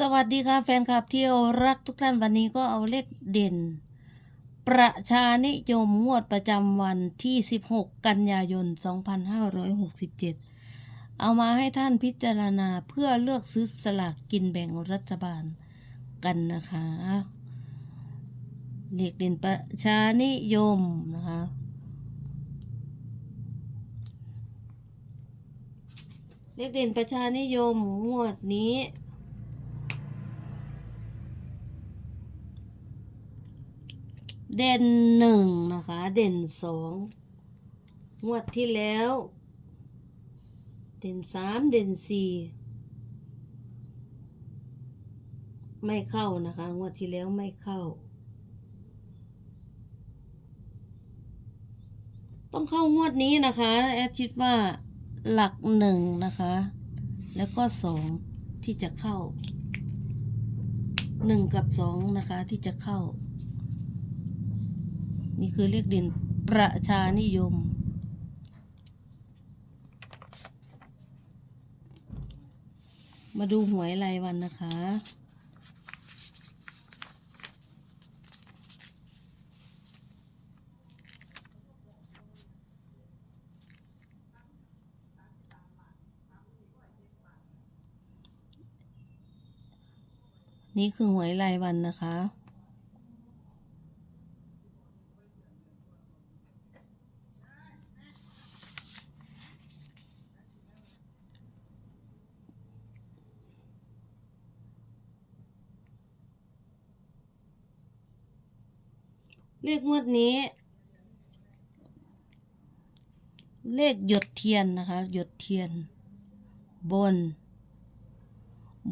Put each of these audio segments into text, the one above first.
สวัสดีค่ะแฟนคลับเที่ยวรักทุกท่านวันนี้ก็เอาเลขเด่น ประชานิยมงวดประจำวันที่ 16 กันยายน 2567 เอามาให้ท่านพิจารณาเพื่อเลือกซื้อสลากกินแบ่งรัฐบาลกันนะคะเลขเด่นประชานิยมนะคะเลขเด่นประชานิยมงวดนี้ เด่นหนึ่งนะคะ เด่นสองงวดที่แล้ว เด่นสามเด่นสี่ไม่เข้านะคะ งวดที่แล้วไม่เข้า ต้องเข้างวดนี้นะคะแอดคิดว่าหลักหนึ่งนะคะ แล้วก็สองที่จะเข้าหนึ่งกับสองนะคะที่จะเข้า นี่คือเลขเด่นประชานิยม มาดูหวยรายวันนะคะ นี่คือหวยรายวันนะคะ เลขงวดนี้ เลขหยดเทียนนะคะ หยดเทียน บน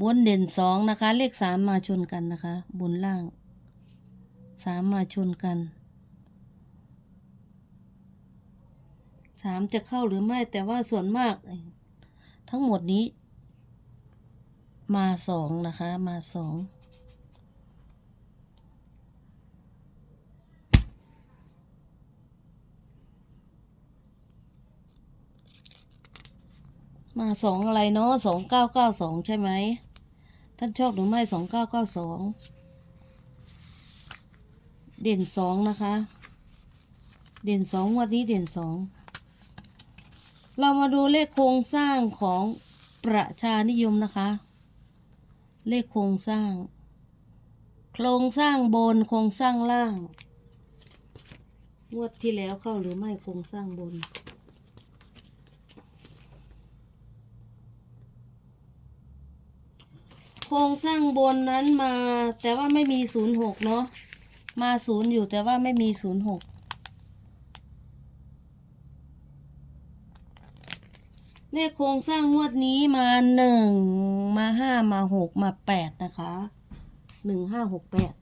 บนเด่นสองนะคะ เลขสามมาชนกันนะคะ บนล่างสามมาชนกันสามจะเข้าหรือไม่แต่ว่าส่วนมาก ทั้งหมดนี้ มาสองนะคะ มาสอง มาสองอะไรเนาะสองเก้าเก้าสองใช่ไหม ท่านชอบหรือไม่สองเก้าเก้าสองเด่นสองนะคะ เด่นสองวันนี้เด่นสองเรามาดูเลขโครงสร้างของประชานิยมนะคะ เลขโครงสร้าง โครงสร้างบนโครงสร้างล่างงวดที่แล้วเข้าหรือไม่โครงสร้างบน ครงสร้างบนนั้นมา แต่ว่าไม่มีศูนย์หกเนาะมาศูนย์อยู่แต่ว่าไม่มีศูนย์หกเลขโครงสร้างงวดนี้มาหนึ่งมาห้ามาหกมาแปดนะคะหนึ่งห้าหกแปด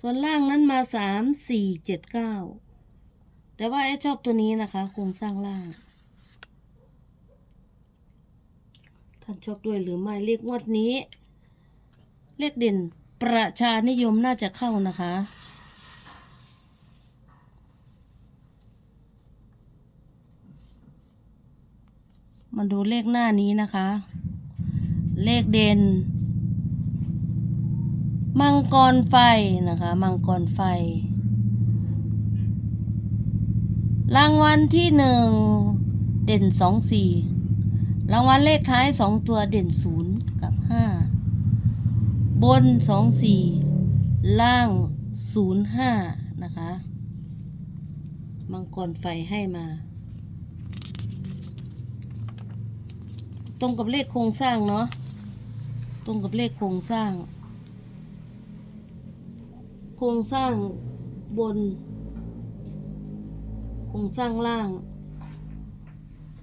ส่วนล่างนั้นมาสามสี่เจ็ดเก้าแต่ว่าแอดชอบตัวนี้นะคะ โครงสร้างล่าง ท่านชอบด้วยหรือไม่เลขงวดนี้ เลขเด่นประชานิยมน่าจะเข้านะคะ มาดูเลขหน้านี้นะคะ เลขเด่น มังกรไฟนะคะ มังกรไฟ รางวัลที่หนึ่ง เด่นสองสี่ รางวัลเลขท้ายสองตัวเด่นศูนย์กับห้าบนสองสี่ล่างศูนย์ห้านะคะมังกรไฟให้มา ตรงกับเลขโครงสร้างเนาะตรงกับเลขโครงสร้าง โครงสร้างบน โครงสร้างล่าง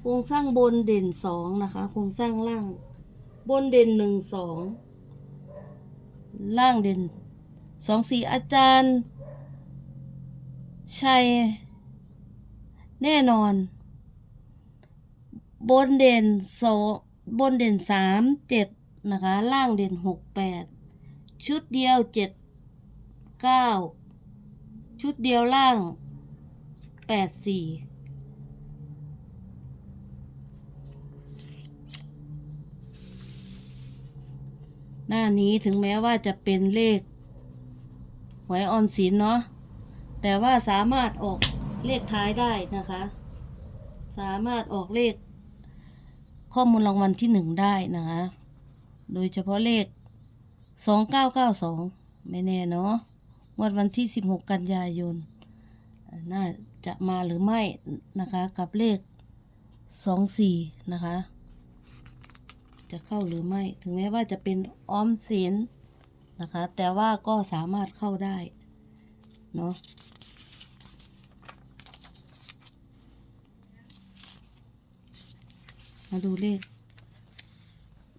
โครงสร้างบนเด่นสองนะคะ โครงสร้างล่าง บนเด่นหนึ่งสองล่างเด่นสองสี่อาจารย์ ชัย แน่นอน บนเด่นสองบนเด่นสามเจ็ดนะคะ ล่างเด่นหกแปดชุดเดียวเจ็ดเก้าชุดเดียวล่างแปดสี่ หน้านี้ถึงแม้ว่าจะเป็นเลขหวยออมสินเนาะแต่ว่าสามารถออกเลขท้ายได้นะคะ สามารถออกเลข ข้อมูลรางวัลที่หนึ่งได้นะคะ โดยเฉพาะเลขสองเก้าเก้าสองไม่แน่เนาะงวดวันที่สิบหกกันยายน น่าจะมาหรือไม่นะคะ กับเลขสองสี่นะคะ จะเข้าหรือไม่ ถึงแม้ว่าจะเป็นออมสินนะคะ แต่ว่าก็สามารถเข้าได้เนาะมาดูเลข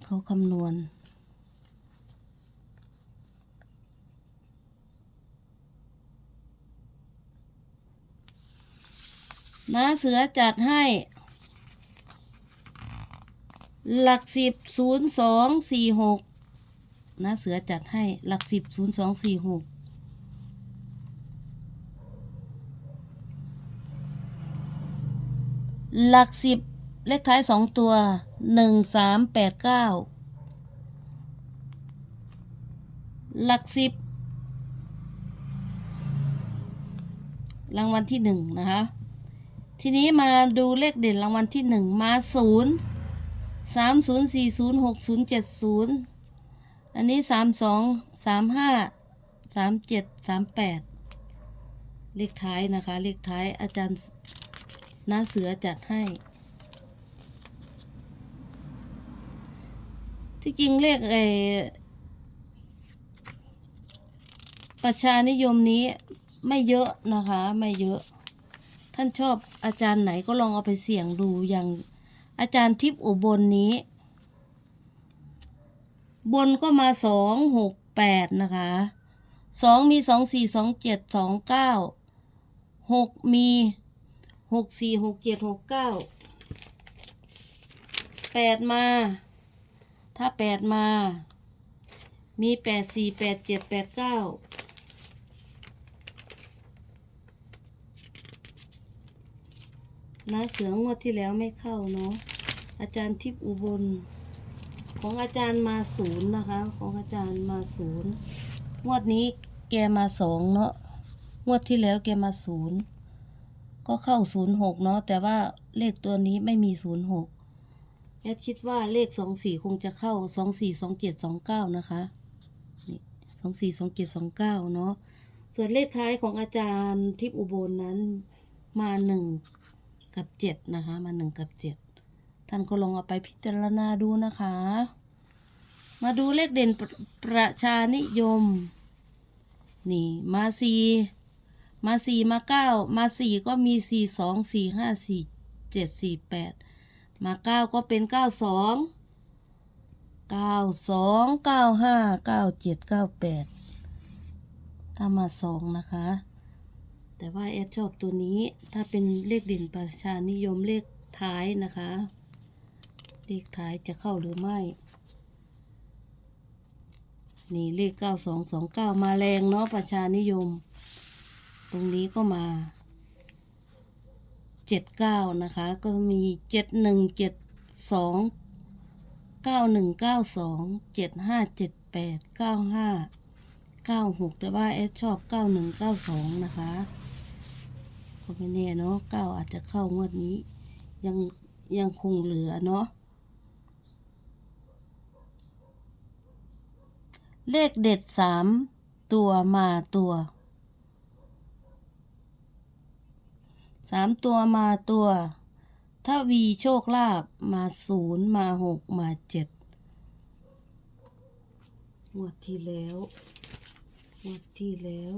เขาคำนวณนะเสือจัดให้ หลักสิบศูนย์สองสี่หกนะเสือจัดให้หลักสิบศูนย์สองสี่หกหลักสิบเลขท้ายสองตัวหนึ่งสามแปดเก้าหลักสิบรางวัลที่หนึ่งนะคะ ทีนี้มาดูเลขเด่นรางวัลที่หนึ่งมาศูนย์ สามศูนย์สี่ศูนย์หกศูนย์เจ็ดศูนย์อันนี้สามสองสามห้าสามเจ็ดสามแปดเลขท้ายนะคะ เลขท้ายอาจารย์น้าเสือจัดให้ ที่จริงเลขเออประชานิยมนี้ไม่เยอะนะคะ ไม่เยอะ ท่านชอบอาจารย์ไหนก็ลองเอาไปเสี่ยงดูอย่าง อาจารย์ทิพย์อุบลนี้ บนก็มาสองหกแปดนะคะสองมีสองสี่สองเจ็ดสองเก้าหกมีหกสี่หกเจ็ดหกเก้าแปดมา ถ้าแปดมา มีแปดสี่แปดเจ็ดแปดเก้า นะเสืองวดที่แล้วไม่เข้าเนาะอาจารย์ทิพย์อุบล ของอาจารย์มาศูนย์นะคะ ของอาจารย์มาศูนย์งวดนี้แกมาสองเนาะงวดที่แล้วแกมาศูนย์ก็เข้าศูนย์หกเนาะแต่ว่าเลขตัวนี้ไม่มีศูนย์หกแอดคิดว่าเลขสองสี่คงจะเข้าสองสี่สองเจ็ดสองเก้านะคะนี่สองสี่สองเจ็ดสองเก้าเนาะส่วนเลขท้ายของอาจารย์ทิพย์อุบลนั้นมาหนึ่ง กับเจ็ดนะคะ มาหนึ่งกับเจ็ดท่านก็ลองเอาไปพิจารณาดูนะคะ มาดูเลขเด่นปประชานิยม นี่มาสี่มาสี่มาเก้ามาสี่ก็มีสี่สองสี่ห้าสี่เจ็ดสี่แปดมาเก้าก็เป็นเก้าสองเก้าสองเก้าห้าเก้าเจ็ดเก้าแปดถ้ามาสองนะคะ แต่ว่าแอดชอบตัวนี้ถ้าเป็นเลขเด่นประชานิยมเลขท้ายนะคะ เลขท้ายจะเข้าหรือไม่ นี่เลขเก้าสองสองเก้ามาแรงเนาะประชานิยม ตรงนี้ก็มาเจ็ดเก้านะคะ ก็มีเจ็ดหนึ่งเจ็ดสองเก้าหนึ่งเก้าสองเจ็ดห้าเจ็ดแปดเก้าห้าเก้าหกแต่ว่าแอดชอบเก้าหนึ่งเก้าสองนะคะ ก็ไม่แน่เนาะเก้าอาจจะเข้างวดนี้ ยังยังคงเหลือเนาะเลขเด็ดสามตัวมาตัวสามตัวมาตัว ถ้าวีโชคลาภมาศูนย์มาหกมาเจ็ดงวดที่แล้วงวดที่แล้ว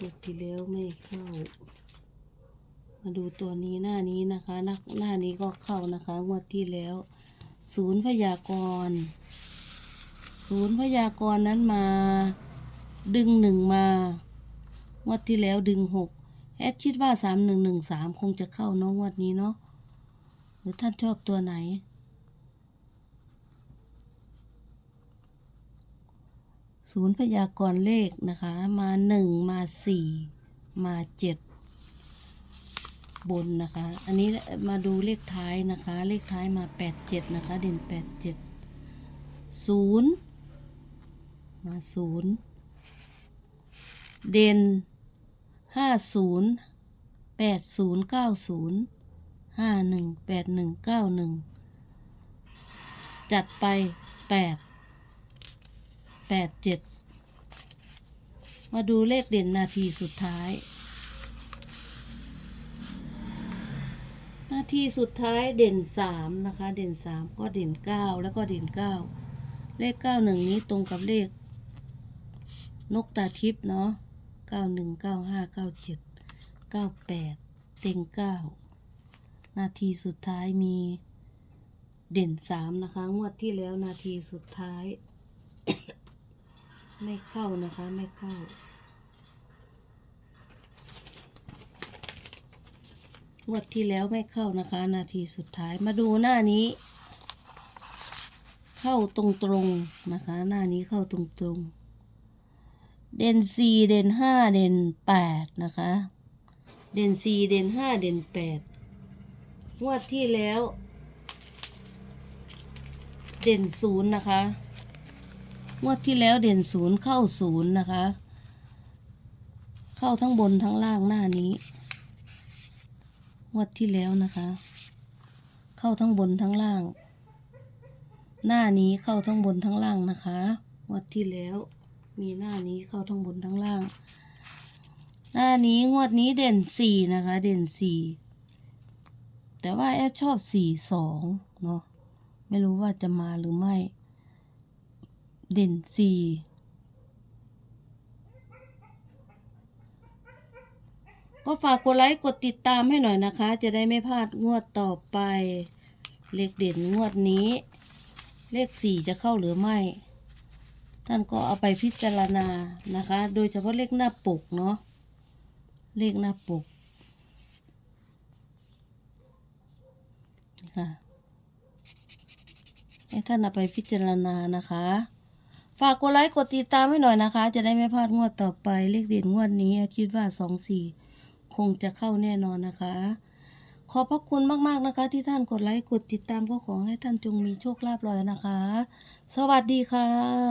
งวดที่แล้วไม่เข้า มาดูตัวนี้หน้านี้นะคะหน้าหน้านี้ก็เข้านะคะ งวดที่แล้ว ศูนย์พยากรณ์ศูนย์พยากรณ์นั้นมา ดึงหนึ่งมางวดที่แล้วดึงหกแอดคิดว่าสามหนึ่งหนึ่งสามคงจะเข้านาะงวดนี้เนาะหรือท่านชอบตัวไหน ศูนย์พยากรณ์เลขนะคะ มาหนึ่งมาสี่มาเจ็ดบนนะคะ อันนี้มาดูเลขท้ายนะคะ เลขท้ายมาแปดเจ็ดนะคะ เด่นแปดเจ็ดศูนย์มาศูนย์เด่นห้าศูนย์แปดศูนย์เก้าศูนย์ห้าหนึ่งแปดหนึ่งเก้าหนึ่งจัดไปแปด แปดเจ็ดมาดูเลขเด่นนาทีสุดท้าย นาทีสุดท้ายเด่นสามนะคะ เด่นสามก็เด่นเก้าแล้วก็เด่นเก้าเลขเก้าหนึ่งนี้ตรงกับเลข นกตาทิพย์เนาะเก้าหนึ่งเก้าห้าเก้าเจ็ดเก้าแปดเต็งเก้านาทีสุดท้ายมีเด่นสามนะคะ งวดที่แล้วนาทีสุดท้าย ไม่เข้านะคะไม่เข้า งวดที่แล้วไม่เข้านะคะ นาทีสุดท้ายมาดูหน้านี้ เข้าตรงตรงๆนะคะ หน้านี้เข้าตรงตรงๆเด่นสี่เด่นห้าเด่นแปดนะคะ เด่นสี่เด่นห้าเด่นแปดงวดที่แล้ว เด่นศูนย์นะคะ งวดที่แล้วเด่นศูนย์เข้าศูนย์นะคะ เข้าทั้งบนทั้งล่างหน้านี้งวดที่แล้วนะคะ เข้าทั้งบนทั้งล่าง หน้านี้เข้าทั้งบนทั้งล่างนะคะงวดที่แล้วมีหน้านี้เข้าทั้งบนทั้งล่าง หน้านี้งวดนี้เด่นสี่นะคะ เด่นสี่แต่ว่าแอดชอบสี่สองเนาะไม่รู้ว่าจะมาหรือไม่ เด่นสี่ก็ฝากกดไลค์กดติดตามให้หน่อยนะคะ จะได้ไม่พลาดงวดต่อไป เลขเด่นงวดนี้ เลขสี่จะเข้าหรือไม่ ท่านก็เอาไปพิจารณานะคะ โดยเฉพาะเลขหน้าปกเนาะเลขหน้าปกค่ะให้ท่านเอาไปพิจารณานะคะ ฝากกดไลค์กดติดตามให้หน่อยนะคะ จะได้ไม่พลาดงวดต่อไปเลขเด่นงวดนี้คิดว่าสองสี่คงจะเข้าแน่นอนนะคะ ขอบพระคุณมากๆนะคะ ที่ท่านกดไลค์กดติดตามก็ขอให้ท่านจงมีโชคลาภลอยนะคะ สวัสดีค่ะ